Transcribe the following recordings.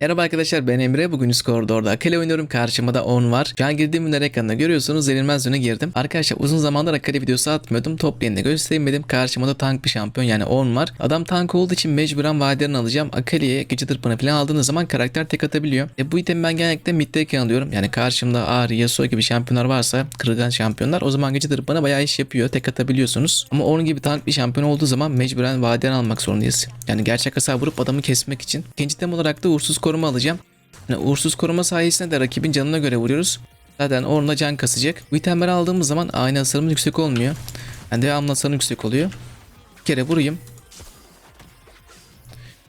Merhaba arkadaşlar ben Emre. Bugün üst koridorda Akali oynuyorum. Karşımda da 10 var. Şu an girdiğim ünler ekranına görüyorsunuz. Yenilmez yöne girdim. Arkadaşlar uzun zamandır Akali videosu atmıyordum. Top lane'de göstermedim. Karşıma da tank bir şampiyon yani 10 var. Adam tank olduğu için mecburen vaderini alacağım. Akali'ye gıcı tırpanı falan aldığınız zaman karakter tek atabiliyor. E bu itemi ben genellikle middeyken alıyorum. Yani karşımda Ahri, Yasuo gibi şampiyonlar varsa kırılgan şampiyonlar o zaman gıcı tırpanı bayağı iş yapıyor. Tek atabiliyorsunuz. Ama onun gibi tank bir şampiyon olduğu zaman mecburen vaderini almak zorundayız. Yani gerçek hasar vurup adamı kesmek için. İkinci tem olarak da uğursuz koruma alacağım. Yani uğursuz koruma sayesinde de rakibin canına göre vuruyoruz. Zaten orada can kasacak. Bu itemleri aldığımız zaman aynı hasarımız yüksek olmuyor. Yani devamlı hasarım yüksek oluyor. Bir kere vurayım.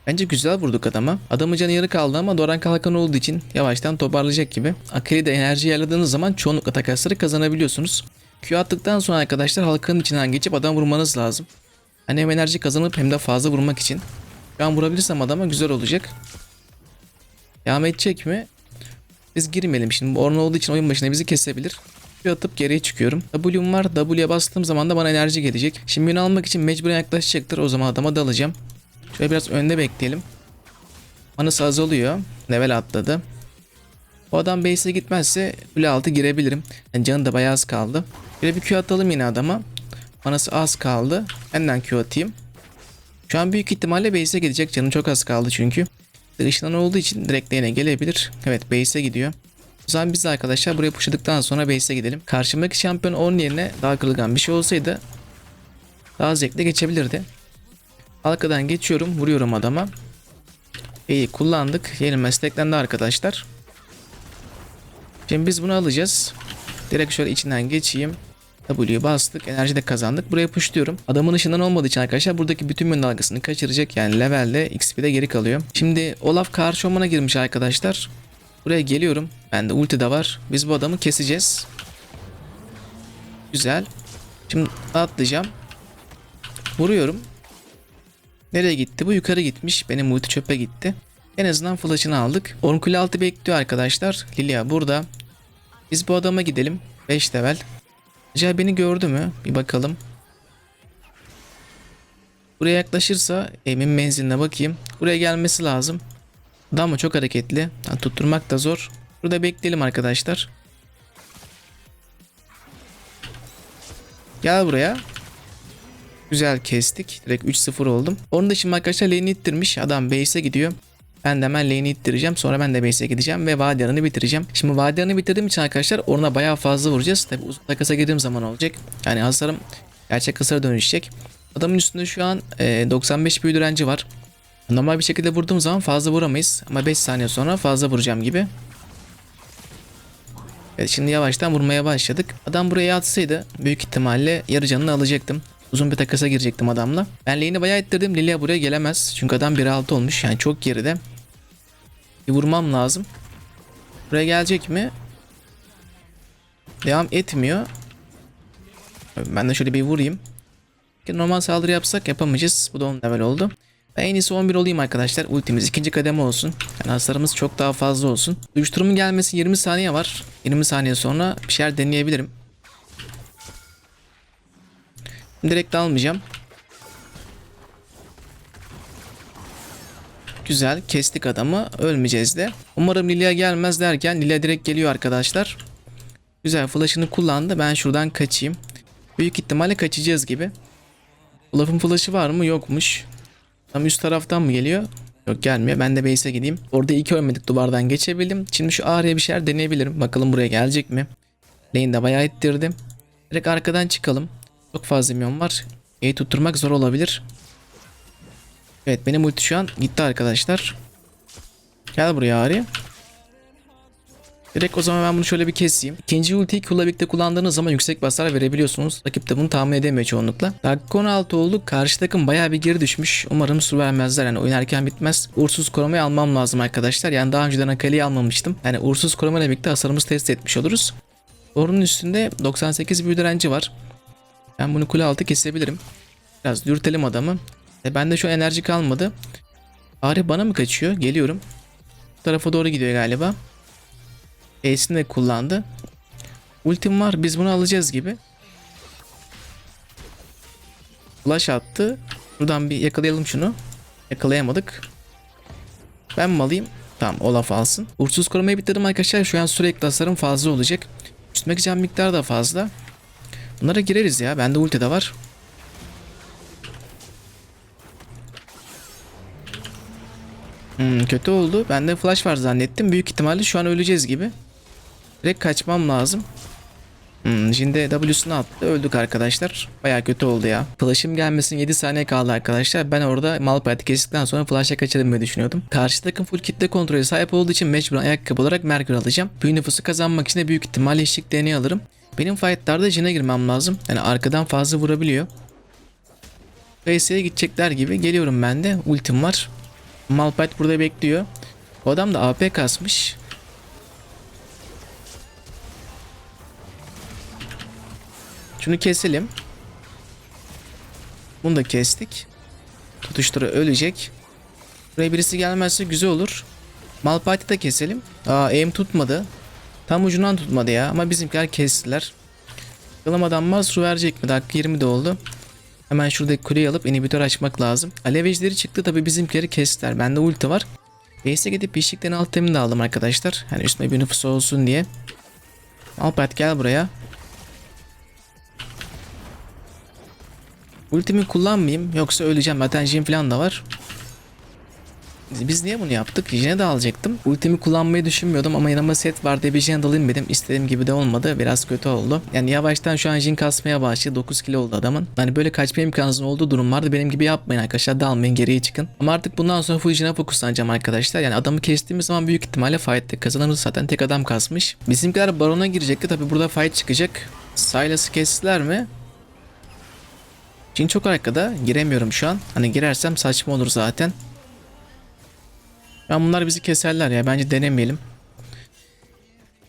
Bence güzel vurduk adama. Adamın canı yarı kaldı ama Doran kalkan olduğu için yavaştan toparlayacak gibi. Akali'de enerji yerladığınız zaman çoğunlukla takasları kazanabiliyorsunuz. Q attıktan sonra arkadaşlar halkanın içinden geçip adam vurmanız lazım. Hani hem enerji kazanıp hem de fazla vurmak için. An vurabilirsem adama güzel olacak. Devam edecek mi? Biz girmeyelim şimdi. Bu Ornn olduğu için oyun başına bizi kesebilir. Q atıp geriye çıkıyorum. W'm var. W'ye bastığım zaman da bana enerji gelecek. Şimdi beni almak için mecburen yaklaşacaktır. O zaman adama dalacağım. Şöyle biraz önde bekleyelim. Manası azalıyor. Level atladı. O adam base'e gitmezse kule altı girebilirim. Yani canı da bayağı az kaldı. Böyle bir Q atalım yine adama. Manası az kaldı. Hemen Q atayım. Şu an büyük ihtimalle base'e gidecek. Canım çok az kaldı çünkü. Işından olduğu için direkt lane'e gelebilir. Evet base'e gidiyor. O zaman biz de arkadaşlar buraya pushladıktan sonra base'e gidelim. Karşımdaki şampiyon 10 yerine daha kırılgan bir şey olsaydı daha zevkli geçebilirdi. Halkadan geçiyorum. Vuruyorum adama. İyi kullandık. Yeni mesleklendi arkadaşlar. Şimdi biz bunu alacağız. Direkt şöyle içinden geçeyim. W'yu bastık. Enerji de kazandık. Buraya pushluyorum. Adamın ışından olmadığı için arkadaşlar buradaki bütün yön dalgasını kaçıracak. Yani levelde XP'de geri kalıyor. Şimdi Olaf karşı ormana girmiş arkadaşlar. Buraya geliyorum. Bende ulti de var. Biz bu adamı keseceğiz. Güzel. Şimdi atlayacağım. Vuruyorum. Nereye gitti? Bu yukarı gitmiş. Benim ulti çöpe gitti. En azından flash'ını aldık. Orkul altı bekliyor arkadaşlar. Lilia burada. Biz bu adama gidelim. 5 level. Acaba beni gördü mü? Bir bakalım. Buraya yaklaşırsa emin menziline bakayım. Buraya gelmesi lazım. Daha mı çok hareketli. Ha, tutturmak da zor. Burada bekleyelim arkadaşlar. Gel buraya. Güzel kestik. Direkt 3-0 oldum. Onun da şimdi arkadaşlar lane'i ittirmiş. Adam base'e gidiyor. Ben de hemen lane'i ittireceğim. Sonra ben de base'e gideceğim ve vadiyanını bitireceğim. Şimdi vadiyanını bitirdiğim için arkadaşlar ona bayağı fazla vuracağız. Tabi uzun takasa girdiğim zaman olacak. Yani hasarım gerçek hasara dönüşecek. Adamın üstünde şu an e, 95 büyü direnci var. Normal bir şekilde vurduğum zaman fazla vuramayız. Ama 5 saniye sonra fazla vuracağım gibi. Evet şimdi yavaştan vurmaya başladık. Adam buraya atsaydı büyük ihtimalle yarı canını alacaktım. Uzun bir takasa girecektim adamla. Ben lane'i bayağı ettirdim. Lilia buraya gelemez. Çünkü adam 1.6 olmuş. Yani çok geride. Bir vurmam lazım. Buraya gelecek mi? Devam etmiyor. Ben de şöyle bir vurayım. Normal saldırı yapsak yapamayacağız. Bu da 10 level oldu. Ben en iyisi 11 olayım arkadaşlar. Ultimiz ikinci kademe olsun. Yani hasarımız çok daha fazla olsun. Uyuşturumun gelmesi 20 saniye var. 20 saniye sonra bir şeyler deneyebilirim. Direkt almayacağım. Güzel kestik adamı ölmeyeceğiz de. Umarım Lilia gelmez derken Lilia direkt geliyor arkadaşlar. Güzel flash'ını kullandı ben şuradan kaçayım. Büyük ihtimalle kaçacağız gibi. Olaf'ın flash'ı var mı yokmuş. Tam üst taraftan mı geliyor? Yok gelmiyor ben de base'e gideyim. Orada iki ölmedik duvardan geçebildim. Şimdi şu ağrıya bir şeyler deneyebilirim. Bakalım buraya gelecek mi? Lane de bayağı ittirdim. Direkt arkadan çıkalım. Çok fazla milyon var. E'yi tutturmak zor olabilir. Evet benim ulti şu an gitti arkadaşlar. Gel buraya Ari. Direkt o zaman ben bunu şöyle bir keseyim. İkinci ultiyi Q'la birlikte kullandığınız zaman yüksek basar verebiliyorsunuz. Rakip de bunu tahmin edemiyor çoğunlukla. Dakika 16 oldu. Karşı takım bayağı bir geri düşmüş. Umarım su vermezler. Yani oyun erken bitmez. Uğursuz korumayı almam lazım arkadaşlar. Yani daha önceden Akali'yi almamıştım. Yani uğursuz korumayla birlikte hasarımızı test etmiş oluruz. Orunun üstünde 98 büyü direnci var. Ben bunu kule altı kesebilirim. Biraz dürtelim adamı. E bende şu enerji kalmadı. Ari bana mı kaçıyor? Geliyorum. Bu tarafa doğru gidiyor galiba. E'sini de kullandı. Ultim var. Biz bunu alacağız gibi. Flash attı. Buradan bir yakalayalım şunu. Yakalayamadık. Ben mi alayım? Tamam Olaf alsın. Uğursuz korumayı bitirdim arkadaşlar. Şu an sürekli hasarım fazla olacak. Üstündeki can miktarı da fazla. Bunlara gireriz ya. Bende ulti de var. Hmm, kötü oldu. Bende flash var zannettim. Büyük ihtimalle şu an öleceğiz gibi. Direkt kaçmam lazım. Hmm, şimdi W'sunu attı. Öldük arkadaşlar. Baya kötü oldu ya. Flash'ım gelmesine 7 saniye kaldı arkadaşlar. Ben orada Malphite'i kestikten sonra flash'a kaçırdım diye düşünüyordum. Karşı takım full kitle kontrolü sahip olduğu için mecburen ayakkabı olarak Merkür alacağım. Büyü nüfusu kazanmak için de büyük ihtimalle eşlik deney alırım. Benim fightlarda Jin'e girmem lazım. Yani arkadan fazla vurabiliyor. Base'e gidecekler gibi. Geliyorum ben de. Ultim var. Malphite burada bekliyor. O adam da AP kasmış. Şunu keselim. Bunu da kestik. Tutuştura ölecek. Buraya birisi gelmezse güzel olur. Malphite'i de keselim. Aa aim tutmadı. Tam ucundan tutmadı ya ama bizimkiler kestiler. Bakalım adam Mazru verecek mi? Dakika 20 de oldu. Hemen şuradaki kuleyi alıp inhibitör açmak lazım. Alev çıktı tabi bizimkileri kestiler. Bende ulti var. Base'e gidip pişlikten alt temini de aldım arkadaşlar. Hani üstüme bir nüfus olsun diye. Alpert gel buraya. Ultimi kullanmayayım yoksa öleceğim. Zaten Jin falan da var. Biz- niye bunu yaptık? Jin'e de alacaktım. Ultimi kullanmayı düşünmüyordum ama yanıma set var diye bir Jin'e de alayım dedim. İstediğim gibi de olmadı. Biraz kötü oldu. Yani yavaştan şu an Jin kasmaya başladı. 9 kilo oldu adamın. Hani böyle kaçma imkanınızın olduğu durumlarda benim gibi yapmayın arkadaşlar. Dalmayın geriye çıkın. Ama artık bundan sonra full Jin'e fokuslanacağım arkadaşlar. Yani adamı kestiğimiz zaman büyük ihtimalle fight'te kazanırız. Zaten tek adam kasmış. Bizimkiler barona girecekti. Tabi burada fight çıkacak. Silas'ı kestiler mi? Jin çok arkada. Giremiyorum şu an. Hani girersem saçma olur zaten. Ben bunlar bizi keserler ya. Bence denemeyelim.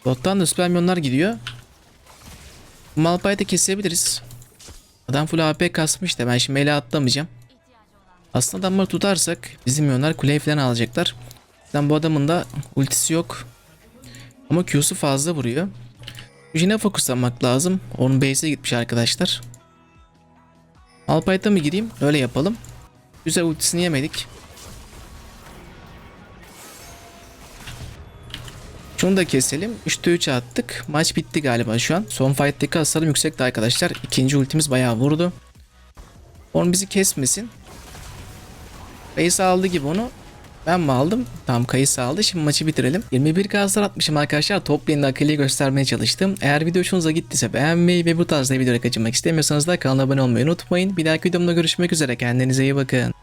Bottan da süpermiyonlar gidiyor. Malphite'i kesebiliriz. Adam full AP kasmış da ben şimdi ele atlamayacağım. Aslında adamları tutarsak bizim milyonlar kuleyi falan alacaklar. Ben bu adamın da ultisi yok. Ama Q'su fazla vuruyor. Jin'e fokuslanmak lazım. Onun base'e gitmiş arkadaşlar. Malphite'a mı gireyim? Öyle yapalım. Güzel ultisini yemedik. Şunu da keselim. 3'te 3 attık. Maç bitti galiba şu an. Son fight'teki hasarım yüksekti arkadaşlar. İkinci ultimiz bayağı vurdu. Onu bizi kesmesin. Kayısı aldı gibi onu. Ben mi aldım? Tamam kayısı aldı. Şimdi maçı bitirelim. 21 hasar atmışım arkadaşlar. Top lane'de akıllı göstermeye çalıştım. Eğer video hoşunuza gittiyse beğenmeyi ve bu tarzda videoları kaçırmak istemiyorsanız da kanala abone olmayı unutmayın. Bir dahaki videomda görüşmek üzere. Kendinize iyi bakın.